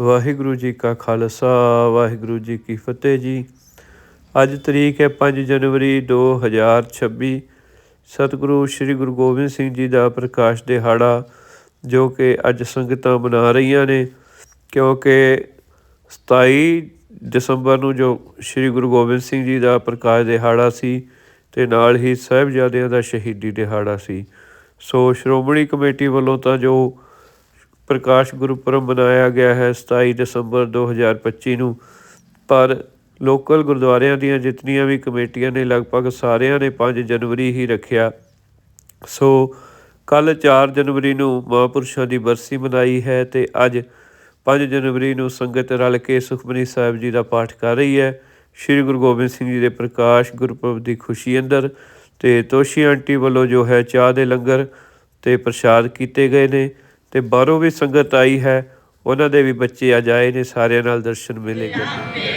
ਵਾਹਿਗੁਰੂ ਜੀ ਕਾ ਖਾਲਸਾ, ਵਾਹਿਗੁਰੂ ਜੀ ਕੀ ਫਤਿਹ ਜੀ। ਅੱਜ ਤਰੀਕ ਹੈ 5 ਜਨਵਰੀ 2026 ਸਤਿਗੁਰੂ ਸ੍ਰੀ ਗੁਰੂ ਗੋਬਿੰਦ ਸਿੰਘ ਜੀ ਦਾ ਪ੍ਰਕਾਸ਼ ਦਿਹਾੜਾ, ਜੋ ਕਿ ਅੱਜ ਸੰਗਤਾਂ ਮਨਾ ਰਹੀਆਂ ਨੇ, ਕਿਉਂਕਿ 27 ਦਸੰਬਰ ਨੂੰ ਜੋ ਸ੍ਰੀ ਗੁਰੂ ਗੋਬਿੰਦ ਸਿੰਘ ਜੀ ਦਾ ਪ੍ਰਕਾਸ਼ ਦਿਹਾੜਾ ਸੀ, ਤੇ ਨਾਲ ਹੀ ਸਾਹਿਬਜ਼ਾਦਿਆਂ ਦਾ ਸ਼ਹੀਦੀ ਦਿਹਾੜਾ ਸੀ। ਸੋ ਸ਼੍ਰੋਮਣੀ ਕਮੇਟੀ ਵੱਲੋਂ ਤਾਂ ਜੋ ਪ੍ਰਕਾਸ਼ ਗੁਰਪੁਰਬ ਮਨਾਇਆ ਗਿਆ ਹੈ 27 ਦਸੰਬਰ 2025 ਨੂੰ। ਪਰ ਲੋਕਲ ਗੁਰਦੁਆਰਿਆਂ ਦੀਆਂ ਜਿਤਨੀਆਂ ਵੀ ਕਮੇਟੀਆਂ ਨੇ ਲਗਭਗ ਸਾਰਿਆਂ ਨੇ 5 ਜਨਵਰੀ ਹੀ ਰੱਖਿਆ। ਸੋ ਕੱਲ 4 ਜਨਵਰੀ ਨੂੰ ਮਹਾਂਪੁਰਸ਼ਾਂ ਦੀ ਬਰਸੀ ਮਨਾਈ ਹੈ ਤੇ ਅੱਜ 5 ਜਨਵਰੀ ਨੂੰ ਸੰਗਤ ਰਲ ਕੇ ਸੁਖਮਨੀ ਸਾਹਿਬ ਜੀ ਦਾ ਪਾਠ ਕਰ ਰਹੀ ਹੈ। ਸ੍ਰੀ ਗੁਰੂ ਗੋਬਿੰਦ ਸਿੰਘ ਜੀ ਦੇ ਪ੍ਰਕਾਸ਼ ਗੁਰਪੁਰਬ ਦੀ ਖੁਸ਼ੀ ਅੰਦਰ ਤੇ ਤੋਸ਼ੀ ਆਂਟੀ ਵੱਲੋਂ ਜੋ ਹੈ ਚਾਹ ਦੇ ਲੰਗਰ ਤੇ ਪ੍ਰਸ਼ਾਦ ਕੀਤੇ ਗਏ ਨੇ। ਤੇ ਬਾਹਰੋਂ ਵੀ ਸੰਗਤ ਆਈ ਹੈ, ਉਹਨਾਂ ਦੇ ਵੀ ਬੱਚੇ ਅੱਜ ਆਏ ਨੇ, ਸਾਰਿਆਂ ਨਾਲ ਦਰਸ਼ਨ ਮਿਲੇਗੇ ਹਰ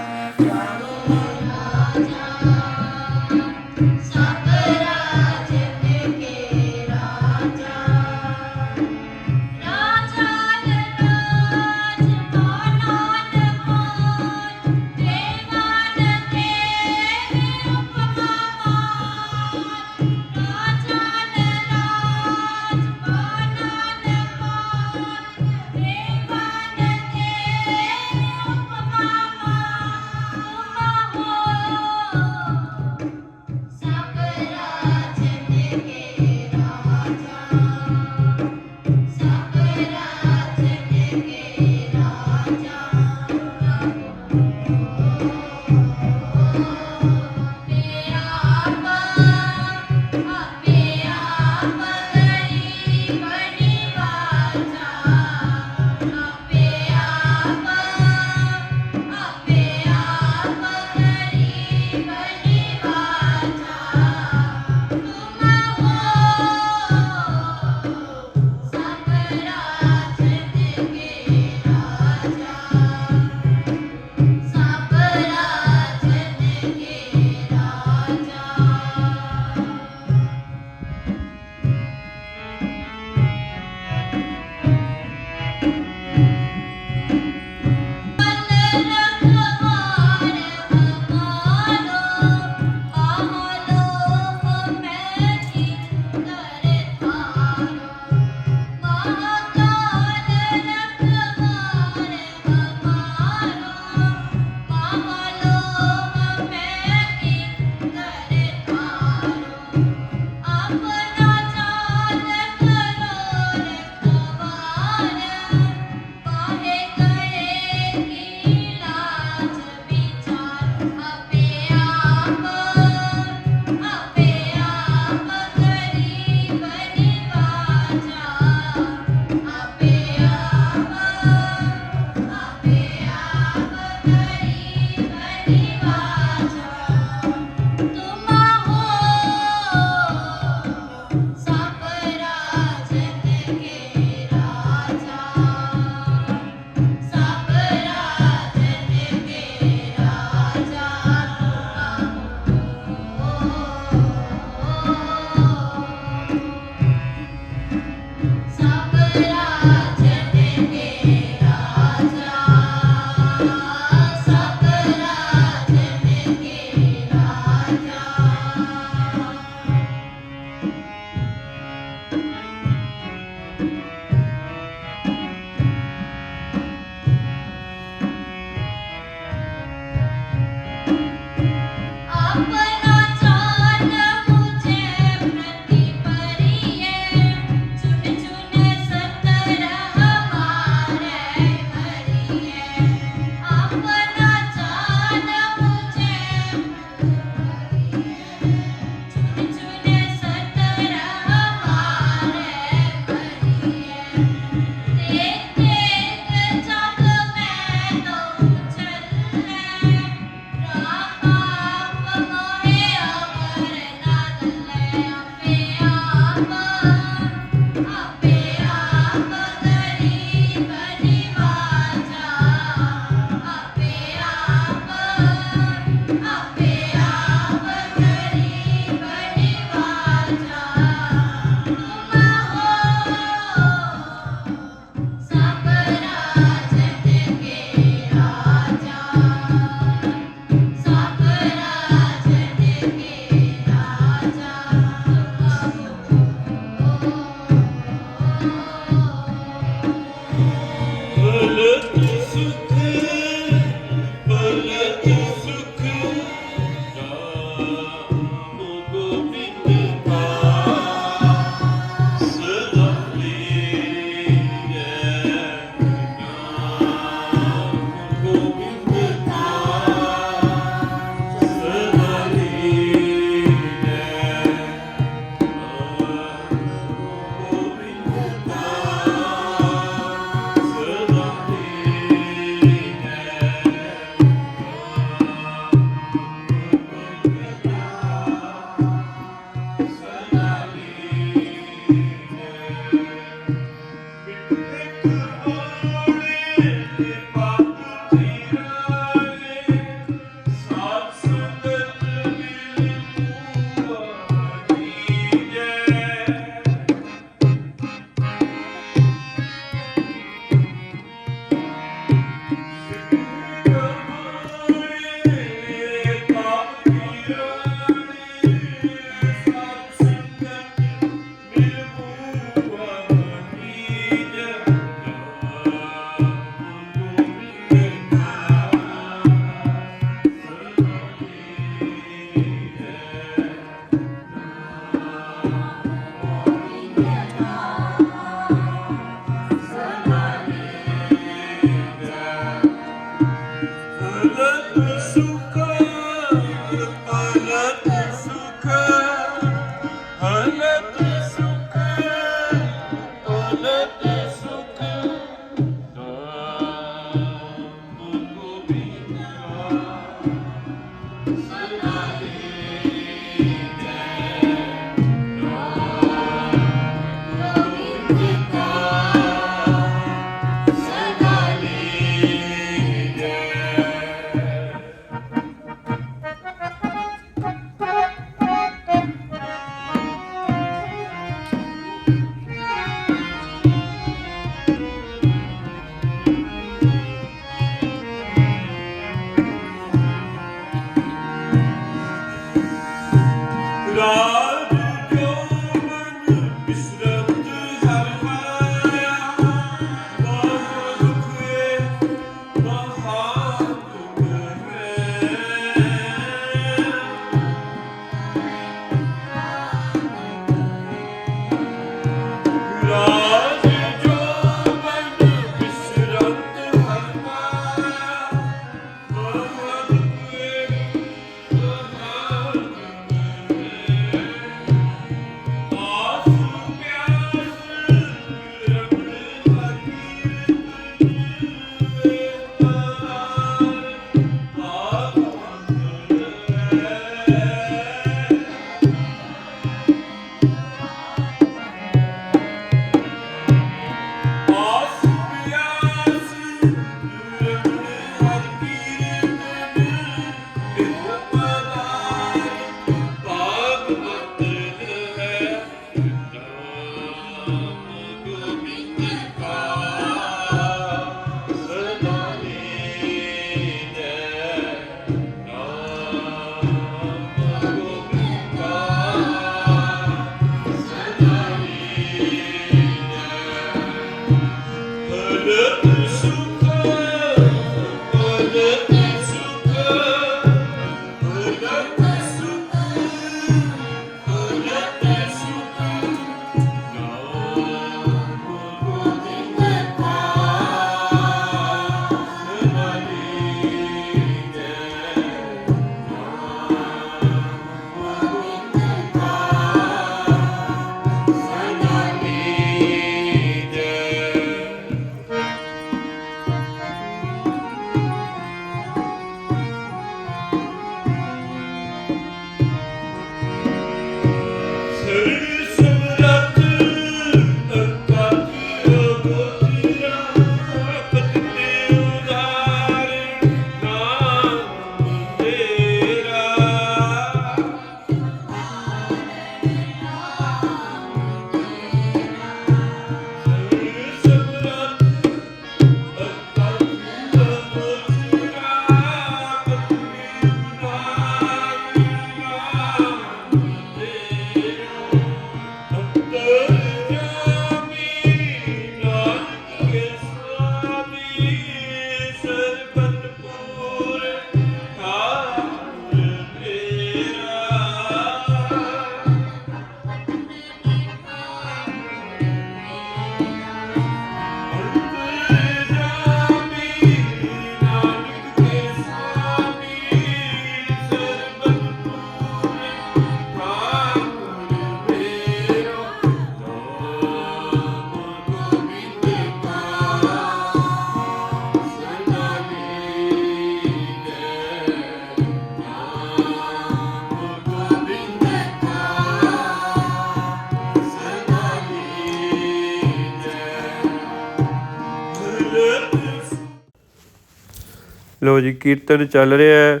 ਲੋ ਜੀ, ਕੀਰਤਨ ਚੱਲ ਰਿਹਾ ਹੈ।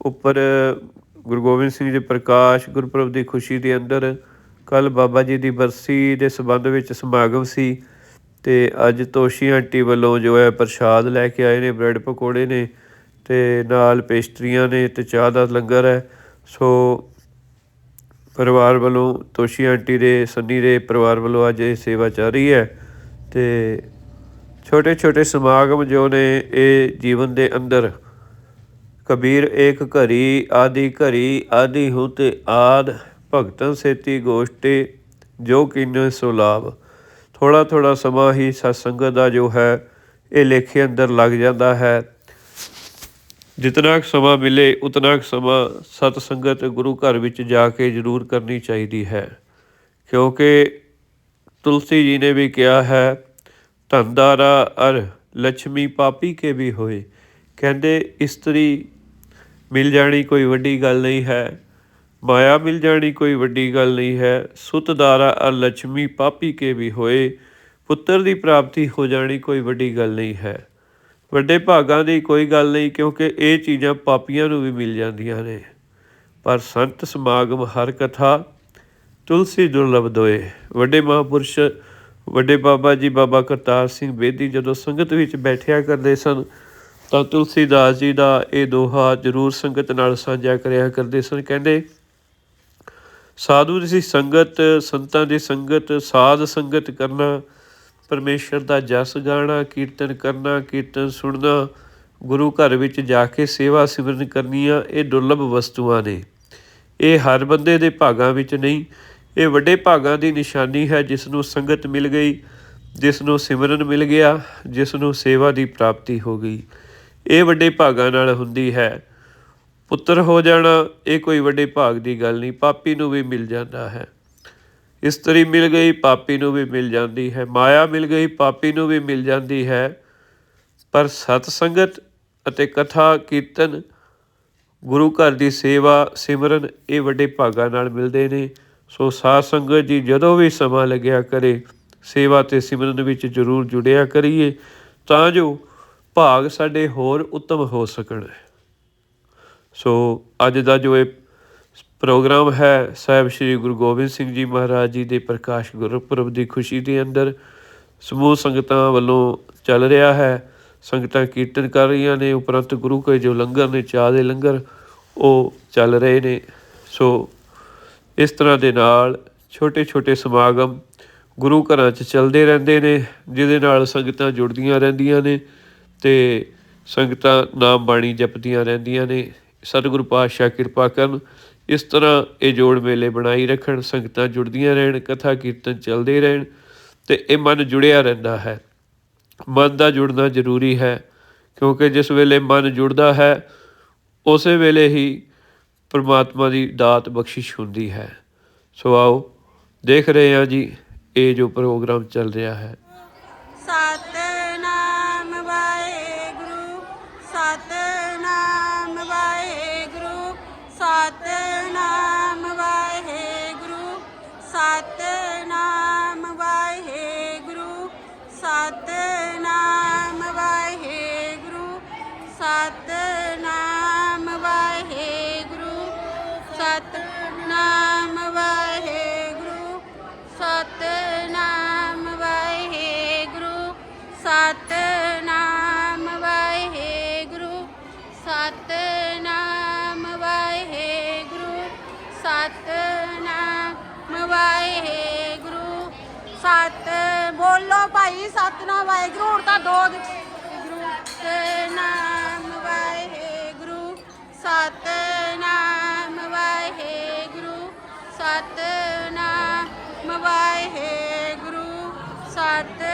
ਉੱਪਰ ਗੁਰੂ ਗੋਬਿੰਦ ਸਿੰਘ ਜੀ ਪ੍ਰਕਾਸ਼, ਗੁਰਪੁਰਬ ਦੀ ਖੁਸ਼ੀ ਦੇ ਅੰਦਰ ਕੱਲ ਬਾਬਾ ਜੀ ਦੀ ਬਰਸੀ ਦੇ ਸੰਬੰਧ ਵਿੱਚ ਸਮਾਗਮ ਸੀ ਤੇ ਅੱਜ ਤੋਸ਼ੀ ਆਂਟੀ ਵੱਲੋਂ ਜੋ ਹੈ ਪ੍ਰਸ਼ਾਦ ਲੈ ਕੇ ਆਏ ਨੇ, ਬ੍ਰੈਡ ਪਕੌੜੇ ਨੇ ਤੇ ਨਾਲ ਪੇਸਟਰੀਆਂ ਨੇ ਤੇ ਚਾਹ ਦਾ ਲੰਗਰ ਹੈ। ਸੋ ਪਰਿਵਾਰ ਵੱਲੋਂ ਤੋਸ਼ੀ ਆਂਟੀ ਦੇ ਸੰਨੀ ਦੇ ਪਰਿਵਾਰ ਵੱਲੋਂ ਅੱਜ ਇਹ ਸੇਵਾ ਚੱਲ ਰਹੀ ਹੈ ਤੇ ਛੋਟੇ ਛੋਟੇ ਸਮਾਗਮ ਜੋ ਨੇ, ਇਹ ਜੀਵਨ ਦੇ ਅੰਦਰ ਕਬੀਰ ਏਕ ਘਰੀ, ਆਦੀ ਘਰੀ, ਆਦੀ ਹੁਤੇ ਆਦ ਭਗਤਨ ਸੇਤੀ ਗੋਸ਼ਟੇ, ਜੋ ਕੀਨੇ ਸੋ ਲਾਭ। ਥੋੜਾ ਥੋੜਾ ਸਮਾਂ ਹੀ ਸਤਸੰਗਤ ਦਾ ਜੋ ਹੈ, ਇਹ ਲੇਖੇ ਅੰਦਰ ਲੱਗ ਜਾਂਦਾ ਹੈ। ਜਿਤਨਾ ਕੁ ਸਮਾਂ ਮਿਲੇ, ਉਤਨਾ ਕੁ ਸਮਾਂ ਸਤ ਸੰਗਤ ਗੁਰੂ ਘਰ ਵਿੱਚ ਜਾ ਕੇ ਜ਼ਰੂਰ ਕਰਨੀ ਚਾਹੀਦੀ ਹੈ। ਕਿਉਂਕਿ ਤੁਲਸੀ ਜੀ ਨੇ ਵੀ ਕਿਹਾ ਹੈ ਧੰਦਾਰਾ ਅਰ ਲక్ష్ਮੀ ਪਾਪੀ ਕੇ ਵੀ ਹੋਏ। ਕਹਿੰਦੇ, ਇਸਤਰੀ ਮਿਲ ਜਾਣੀ ਕੋਈ ਵੱਡੀ ਗੱਲ ਨਹੀਂ ਹੈ। ਮਾਇਆ ਮਿਲ ਜਾਣੀ ਕੋਈ ਵੱਡੀ ਗੱਲ ਨਹੀਂ ਹੈ। ਸੁਤਦਾਰਾ ਅਰ ਲక్ష్ਮੀ ਪਾਪੀ ਕੇ ਵੀ ਹੋਏ। ਪੁੱਤਰ ਦੀ ਪ੍ਰਾਪਤੀ ਹੋ ਜਾਣੀ ਕੋਈ ਵੱਡੀ ਗੱਲ ਨਹੀਂ ਹੈ। ਵੱਡੇ ਭਾਗਾਂ ਦੀ ਕੋਈ ਗੱਲ ਨਹੀਂ ਕਿਉਂਕਿ ਇਹ ਚੀਜ਼ਾਂ ਪਾਪੀਆਂ ਨੂੰ ਵੀ ਮਿਲ ਜਾਂਦੀਆਂ ਨੇ। ਪਰ ਸੰਤ ਸਮਾਗਮ ਹਰ ਕਥਾ ਤੁਲਸੀ ਦੁਰਲਭ ਦੋਏ। ਵੱਡੇ ਮਹਾਪੁਰਸ਼ ਵੱਡੇ ਬਾਬਾ ਜੀ, ਬਾਬਾ ਕਰਤਾਰ ਸਿੰਘ ਬੇਦੀ ਜਦੋਂ ਸੰਗਤ ਵਿੱਚ ਬੈਠਿਆ ਕਰਦੇ ਸਨ, ਤਾਂ ਤੁਲਸੀਦਾਸ ਜੀ ਦਾ ਇਹ ਦੋਹਾ ਜ਼ਰੂਰ ਸੰਗਤ ਨਾਲ ਸਾਂਝਾ ਕਰਿਆ ਕਰਦੇ ਸਨ। ਕਹਿੰਦੇ, ਸਾਧੂ ਦੀ ਸੰਗਤ, ਸੰਤਾਂ ਦੀ ਸੰਗਤ, ਸਾਧ ਸੰਗਤ ਕਰਨਾ, ਪਰਮੇਸ਼ਰ ਦਾ ਜਸ ਗਾਣਾ, ਕੀਰਤਨ ਕਰਨਾ, ਕੀਰਤਨ ਸੁਣਨਾ, ਗੁਰੂ ਘਰ ਵਿੱਚ ਜਾ ਕੇ ਸੇਵਾ ਸਿਮਰਨ ਕਰਨੀਆਂ, ਇਹ ਦੁਰਲਭ ਵਸਤੂਆਂ ਨੇ। ਇਹ ਹਰ ਬੰਦੇ ਦੇ ਭਾਗਾਂ ਵਿੱਚ ਨਹੀਂ ਇਹ ਵੱਡੇ ਭਾਗਾਂ ਦੀ ਨਿਸ਼ਾਨੀ ਹੈ ਜਿਸ ਨੂੰ ਸੰਗਤ ਮਿਲ ਗਈ ਜਿਸ ਨੂੰ ਸਿਮਰਨ ਮਿਲ ਗਿਆ ਜਿਸ ਨੂੰ ਸੇਵਾ ਦੀ ਪ੍ਰਾਪਤੀ ਹੋ ਗਈ। ਇਹ ਵੱਡੇ ਭਾਗਾਂ ਨਾਲ ਹੁੰਦੀ ਹੈ। ਪੁੱਤਰ ਹੋ ਜਾਣਾ, ਇਹ ਕੋਈ ਵੱਡੇ ਭਾਗ ਦੀ ਗੱਲ ਨਹੀਂ, ਪਾਪੀ ਨੂੰ ਵੀ ਮਿਲ ਜਾਂਦਾ ਹੈ। ਇਸਤਰੀ ਮਿਲ ਗਈ, ਪਾਪੀ ਨੂੰ ਵੀ ਮਿਲ ਜਾਂਦੀ ਹੈ। ਮਾਇਆ ਮਿਲ ਗਈ, ਪਾਪੀ ਨੂੰ ਵੀ ਮਿਲ ਜਾਂਦੀ ਹੈ। ਪਰ ਸਤ ਸੰਗਤ ਅਤੇ ਕਥਾ, ਕੀਰਤਨ, ਗੁਰੂ ਘਰ ਦੀ ਸੇਵਾ, ਸਿਮਰਨ ਇਹ ਵੱਡੇ ਭਾਗਾਂ ਨਾਲ ਮਿਲਦੇ ਨੇ। ਸੋ ਸਾਧ ਸੰਗਤ ਜੀ, ਜਦੋਂ ਵੀ ਸਮਾਂ ਲੱਗਿਆ ਕਰੇ, ਸੇਵਾ ਤੇ ਸਿਮਰਨ ਵਿੱਚ ਜ਼ਰੂਰ ਜੁੜਿਆ ਕਰੀਏ, ਤਾਂ ਜੋ ਭਾਗ ਸਾਡੇ ਹੋਰ ਉੱਤਮ ਹੋ ਸਕਣ। ਸੋ ਅੱਜ ਦਾ ਜੋ ਇਹ ਪ੍ਰੋਗਰਾਮ ਹੈ, ਸਾਹਿਬ ਸ੍ਰੀ ਗੁਰੂ ਗੋਬਿੰਦ ਸਿੰਘ ਜੀ ਮਹਾਰਾਜ ਜੀ ਦੇ ਪ੍ਰਕਾਸ਼ ਗੁਰਪੁਰਬ ਦੀ ਖੁਸ਼ੀ ਦੇ ਅੰਦਰ, ਸਮੂਹ ਸੰਗਤਾਂ ਵੱਲੋਂ ਚੱਲ ਰਿਹਾ ਹੈ। ਸੰਗਤਾਂ ਕੀਰਤਨ ਕਰ ਰਹੀਆਂ ਨੇ, ਉਪਰੰਤ ਗੁਰੂ ਕੇ ਜੋ ਲੰਗਰ ਨੇ, ਚਾਹ ਦੇ ਲੰਗਰ, ਉਹ ਚੱਲ ਰਹੇ ਨੇ। ਸੋ ਇਸ ਤਰ੍ਹਾਂ ਦੇ ਨਾਲ ਛੋਟੇ ਛੋਟੇ ਸਮਾਗਮ ਗੁਰੂ ਘਰਾਂ 'ਚ ਚੱਲਦੇ ਰਹਿੰਦੇ ਨੇ, ਜਿਹਦੇ ਨਾਲ ਸੰਗਤਾਂ ਜੁੜਦੀਆਂ ਰਹਿੰਦੀਆਂ ਨੇ ਤੇ ਸੰਗਤਾਂ ਨਾਮ ਬਾਣੀ ਜਪਦੀਆਂ ਰਹਿੰਦੀਆਂ ਨੇ। ਸਤਿਗੁਰੂ ਪਾਤਸ਼ਾਹ ਕਿਰਪਾ ਕਰਨ, ਇਸ ਤਰ੍ਹਾਂ ਇਹ ਜੋੜ ਮੇਲੇ ਬਣਾਈ ਰੱਖਣ, ਸੰਗਤਾਂ ਜੁੜਦੀਆਂ ਰਹਿਣ, ਕਥਾ ਕੀਰਤਨ ਚੱਲਦੇ ਰਹਿਣ ਤੇ ਇਹ ਮਨ ਜੁੜਿਆ ਰਹਿੰਦਾ ਹੈ। ਮਨ ਦਾ ਜੁੜਨਾ ਜ਼ਰੂਰੀ ਹੈ, ਕਿਉਂਕਿ ਜਿਸ ਵੇਲੇ ਮਨ ਜੁੜਦਾ ਹੈ, ਉਸੇ ਵੇਲੇ ਹੀ ਪਰਮਾਤਮਾ ਦੀ ਦਾਤ ਬਖਸ਼ਿਸ਼ ਹੁੰਦੀ ਹੈ। ਸੋ ਆਓ ਦੇਖ ਰਹੇ ਹਾਂ ਜੀ, ਇਹ ਜੋ ਪ੍ਰੋਗਰਾਮ ਚੱਲ ਰਿਹਾ ਹੈ। ਸਤਨਾਮ ਵਾਹਿਗੁਰੂ ਸਤਨਾਮ ਵਾਹਿਗੁਰੂ ਸਤਨਾਮ ਭਾਈ ਸਤਨਾਮ ਵਾਹਿਗੁਰੂ ਹੁਣ ਤਾਂ ਦੋ ਸਤਨਾਮ ਵਾਹਿਗੁਰੂ ਸਤਨਾਮ ਵਾਹਿਗੁਰੂ ਸਤਨਾਮ ਵਾਹਿਗੁਰੂ ਸਤਨਾਮ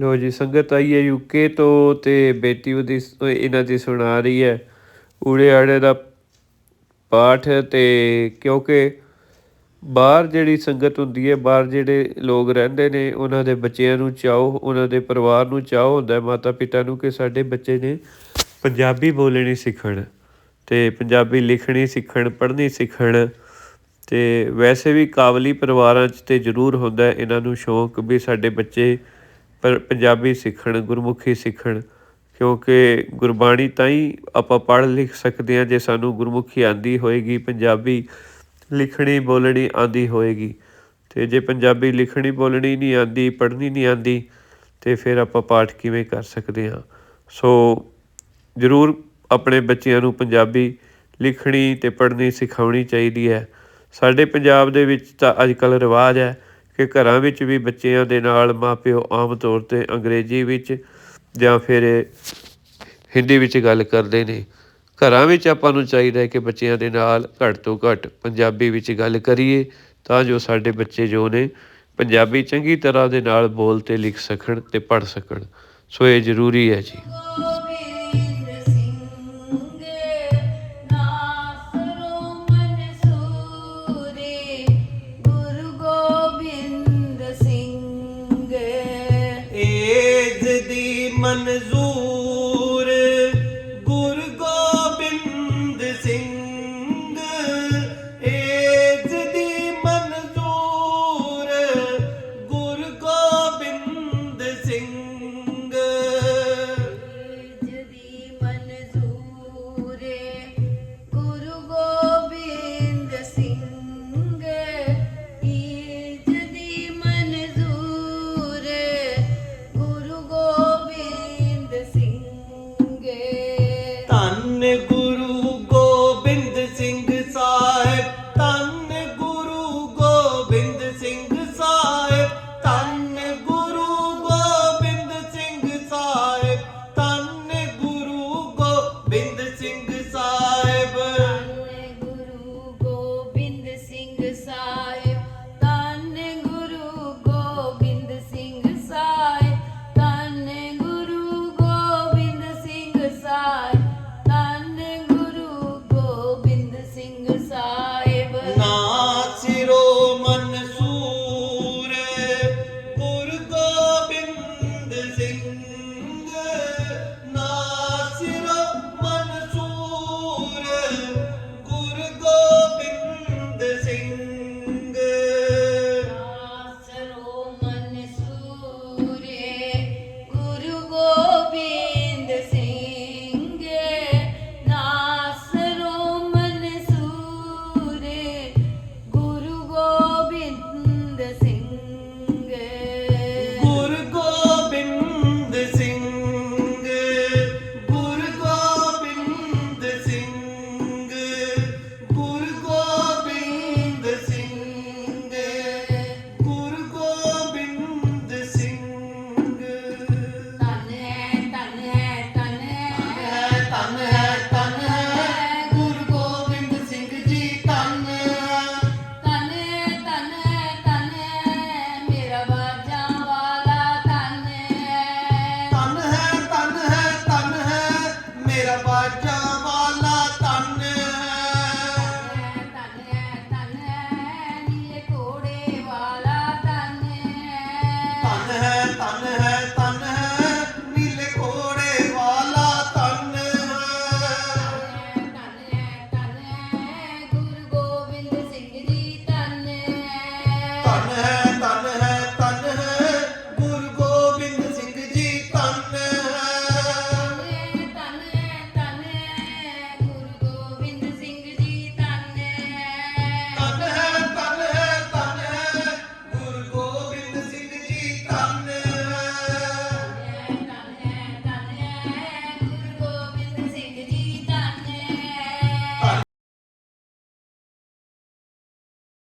ਲੋ ਜੀ, ਸੰਗਤ ਆਈ ਹੈ ਯੂਕੇ ਤੋਂ ਤੇ ਬੇਟੀ ਉਹਦੀ ਇਹਨਾਂ ਦੀ ਸੁਣਾ ਰਹੀ ਹੈ। ਊੜੇ ਆੜੇ ਦਾ ਪਾਠ ਤੇ ਕਿਉਂਕਿ ਬਾਹਰ ਜਿਹੜੀ ਸੰਗਤ ਹੁੰਦੀ ਹੈ, ਬਾਹਰ ਜਿਹੜੇ ਲੋਕ ਰਹਿੰਦੇ ਨੇ, ਉਹਨਾਂ ਦੇ ਬੱਚਿਆਂ ਨੂੰ ਚਾਹੋ ਉਹਨਾਂ ਦੇ ਪਰਿਵਾਰ ਨੂੰ ਚਾਹੋ ਹੁੰਦਾ ਮਾਤਾ ਪਿਤਾ ਨੂੰ ਕਿ ਸਾਡੇ ਬੱਚੇ ਨੇ ਪੰਜਾਬੀ ਬੋਲਣੀ ਸਿੱਖਣ ਤੇ ਪੰਜਾਬੀ ਲਿਖਣੀ ਸਿੱਖਣ, ਪੜ੍ਹਨੀ ਸਿੱਖਣ ਤੇ ਵੈਸੇ ਵੀ ਕਾਬਲੀ ਪਰਿਵਾਰਾਂ 'ਚ ਤੇ ਜ਼ਰੂਰ ਹੁੰਦਾ ਇਹਨਾਂ ਨੂੰ ਸ਼ੌਂਕ ਵੀ ਸਾਡੇ ਬੱਚੇ ਪਰ ਪੰਜਾਬੀ ਸਿੱਖਣ, ਗੁਰਮੁਖੀ ਸਿੱਖਣ, ਕਿਉਂਕਿ ਗੁਰਬਾਣੀ ਤਾਂ ਹੀ ਆਪਾਂ ਪੜ੍ਹ ਲਿਖ ਸਕਦੇ ਹਾਂ, ਜੇ ਸਾਨੂੰ ਗੁਰਮੁਖੀ ਆਂਦੀ ਹੋਏਗੀ ਪੰਜਾਬੀ ਲਿਖਣੀ ਬੋਲਣੀ ਆਂਦੀ ਹੋਏਗੀ। ਤੇ ਜੇ ਪੰਜਾਬੀ ਲਿਖਣੀ ਬੋਲਣੀ ਨਹੀਂ ਆਂਦੀ ਪੜ੍ਹਨੀ ਨਹੀਂ ਆਂਦੀ ਤੇ ਫਿਰ ਆਪਾਂ ਪਾਠ ਕਿਵੇਂ ਕਰ ਸਕਦੇ ਹਾਂ? ਸੋ ਜ਼ਰੂਰ ਆਪਣੇ ਬੱਚਿਆਂ ਨੂੰ ਪੰਜਾਬੀ ਲਿਖਣੀ ਤੇ ਪੜ੍ਹਨੀ ਸਿਖਾਉਣੀ ਚਾਹੀਦੀ ਹੈ। ਸਾਡੇ ਪੰਜਾਬ ਦੇ ਵਿੱਚ ਤਾਂ ਅੱਜ ਕੱਲ੍ਹ ਰਿਵਾਜ ਹੈ ਕਿ ਘਰਾਂ ਵਿੱਚ ਵੀ ਬੱਚਿਆਂ ਦੇ ਨਾਲ ਮਾਪਿਓ ਆਮ ਤੌਰ ਤੇ ਅੰਗਰੇਜ਼ੀ ਵਿੱਚ ਜਾਂ ਫਿਰ ਹਿੰਦੀ ਵਿੱਚ ਗੱਲ ਕਰਦੇ ਨੇ। ਘਰਾਂ ਵਿੱਚ ਆਪਾਂ ਨੂੰ ਚਾਹੀਦਾ ਹੈ ਕਿ ਬੱਚਿਆਂ ਦੇ ਨਾਲ ਘੱਟ ਤੋਂ ਘੱਟ ਪੰਜਾਬੀ ਵਿੱਚ ਗੱਲ ਕਰੀਏ ਤਾਂ ਜੋ ਸਾਡੇ ਬੱਚੇ ਜੋ ਨੇ ਪੰਜਾਬੀ ਚੰਗੀ ਤਰ੍ਹਾਂ ਦੇ ਨਾਲ ਬੋਲ ਅਤੇ ਲਿਖ ਸਕਣ ਅਤੇ ਪੜ੍ਹ ਸਕਣ। ਸੋ ਇਹ ਜ਼ਰੂਰੀ ਹੈ ਜੀ।